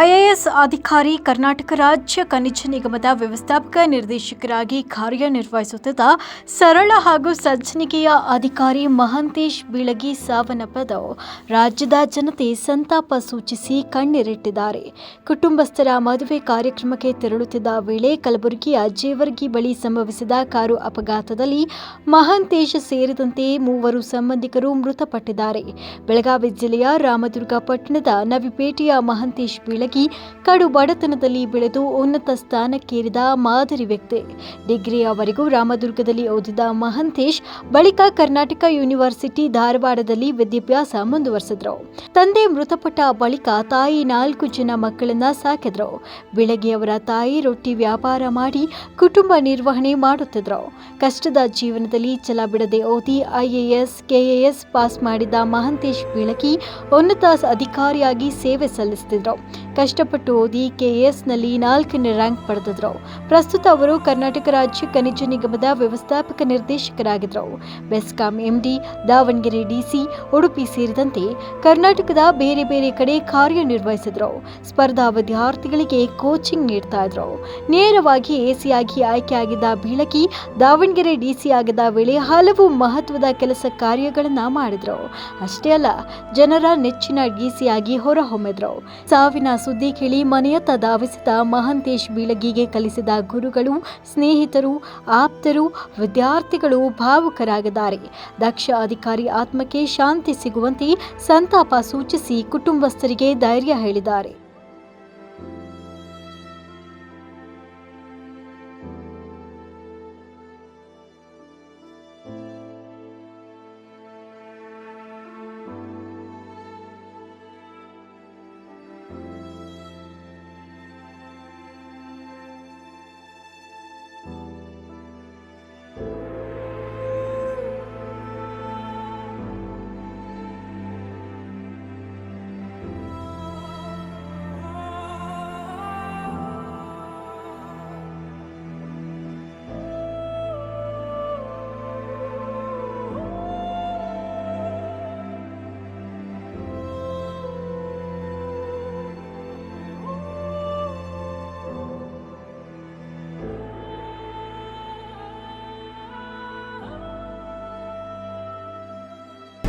IAS ಅಧಿಕಾರಿ ಕರ್ನಾಟಕ ರಾಜ್ಯ ಖನಿಜ ನಿಗಮದ ವ್ಯವಸ್ಥಾಪಕ ನಿರ್ದೇಶಕರಾಗಿ ಕಾರ್ಯನಿರ್ವಹಿಸುತ್ತಿದ್ದ ಸರಳ ಹಾಗೂ ಸಜ್ಜನಿಕೆಯ ಅಧಿಕಾರಿ ಮಹಂತೇಶ್ ಬೀಳಗಿ ಸಾವನ್ನಪ್ಪದವು ರಾಜ್ಯದ ಜನತೆ ಸಂತಾಪ ಸೂಚಿಸಿ ಕಣ್ಣೀರಿಟ್ಟಿದ್ದಾರೆ. ಕುಟುಂಬಸ್ಥರ ಮದುವೆ ಕಾರ್ಯಕ್ರಮಕ್ಕೆ ತೆರಳುತ್ತಿದ್ದ ವೇಳೆ ಕಲಬುರಗಿಯ ಜೇವರ್ಗಿ ಬಳಿ ಸಂಭವಿಸಿದ ಕಾರು ಅಪಘಾತದಲ್ಲಿ ಮಹಂತೇಶ್ ಸೇರಿದಂತೆ ಮೂವರು ಸಂಬಂಧಿಕರು ಮೃತಪಟ್ಟಿದ್ದಾರೆ. ಬೆಳಗಾವಿ ಜಿಲ್ಲೆಯ ರಾಮದುರ್ಗ ಪಟ್ಟಣದ ನವಿಪೇಟೆಯ ಮಹಂತೇಶ್ ಬೀಳಗಿ ಕಡು ಬಡತನದಲ್ಲಿ ಬೆಳೆದು ಉನ್ನತ ಸ್ಥಾನಕ್ಕೇರಿದ ಮಾದರಿ ವ್ಯಕ್ತಿ. ಡಿಗ್ರಿಯವರೆಗೂ ರಾಮದುರ್ಗದಲ್ಲಿ ಓದಿದ ಮಹಂತೇಶ್ ಬಳಿಕ ಕರ್ನಾಟಕ ಯೂನಿವರ್ಸಿಟಿ ಧಾರವಾಡದಲ್ಲಿ ವಿದ್ಯಾಭ್ಯಾಸ ಮುಂದುವರೆಸಿದ್ರು. ತಂದೆ ಮೃತಪಟ್ಟ ಬಳಿಕ ತಾಯಿ ನಾಲ್ಕು ಜನ ಮಕ್ಕಳನ್ನ ಸಾಕಿದ್ರು. ಬೆಳಗ್ಗೆಯವರ ತಾಯಿ ರೊಟ್ಟಿ ವ್ಯಾಪಾರ ಮಾಡಿ ಕುಟುಂಬ ನಿರ್ವಹಣೆ ಮಾಡುತ್ತಿದ್ರು. ಕಷ್ಟದ ಜೀವನದಲ್ಲಿ ಛಲ ಬಿಡದೆ ಓದಿ ಐಎಎಸ್, ಕೆಎಎಸ್ ಪಾಸ್ ಮಾಡಿದ ಮಹಂತೇಶ್ ಬೆಳಕಿ ಉನ್ನತ ಅಧಿಕಾರಿಯಾಗಿ ಸೇವೆ ಸಲ್ಲಿಸುತ್ತಿದ್ರು ಕಷ್ಟಪಟ್ಟು ಓದಿ ಕೆಎಎಸ್ನಲ್ಲಿ ನಾಲ್ಕನೇ ರ್ಯಾಂಕ್ ಪಡೆದಿದ್ರು. ಪ್ರಸ್ತುತ ಅವರು ಕರ್ನಾಟಕ ರಾಜ್ಯ ಖನಿಜ ನಿಗಮದ ವ್ಯವಸ್ಥಾಪಕ ನಿರ್ದೇಶಕರಾಗಿದ್ದರು ಬೆಸ್ಕಾಂ ಎಂಡಿ ದಾವಣಗೆರೆ ಡಿಸಿ ಉಡುಪಿ ಸೇರಿದಂತೆ ಕರ್ನಾಟಕದ ಬೇರೆ ಬೇರೆ ಕಡೆ ಕಾರ್ಯನಿರ್ವಹಿಸಿದ್ರು. ಸ್ಪರ್ಧಾ ವಿದ್ಯಾರ್ಥಿಗಳಿಗೆ ಕೋಚಿಂಗ್ ನೀಡ್ತಾ ಇದ್ರು. ನೇರವಾಗಿ ಎಸಿಯಾಗಿ ಆಯ್ಕೆಯಾಗಿದ್ದ ಬೀಳಕಿ ದಾವಣಗೆರೆ ಡಿಸಿ ಆಗಿದ್ದ ವೇಳೆ ಹಲವು ಮಹತ್ವದ ಕೆಲಸ ಕಾರ್ಯಗಳನ್ನು ಮಾಡಿದ್ರು. ಅಷ್ಟೇ ಅಲ್ಲ, ಜನರ ನೆಚ್ಚಿನ ಡಿಸಿಯಾಗಿ ಹೊರಹೊಮ್ಮಿದ್ರು. ಸಾವಿನ ಸುದ್ದಿ ಕೇಳಿ ಮನೆಯತ್ತ ಧಾವಿಸಿದ ಮಹಂತೇಶ್ ಬೀಳಗಿಗೆ ಕಲಿಸಿದ ಗುರುಗಳು, ಸ್ನೇಹಿತರು, ಆಪ್ತರು, ವಿದ್ಯಾರ್ಥಿಗಳು ಭಾವುಕರಾಗಿದ್ದಾರೆ. ದಕ್ಷ ಅಧಿಕಾರಿ ಆತ್ಮಕ್ಕೆ ಶಾಂತಿ ಸಿಗುವಂತೆ ಸಂತಾಪ ಸೂಚಿಸಿ ಕುಟುಂಬಸ್ಥರಿಗೆ ಧೈರ್ಯ ಹೇಳಿದ್ದಾರೆ.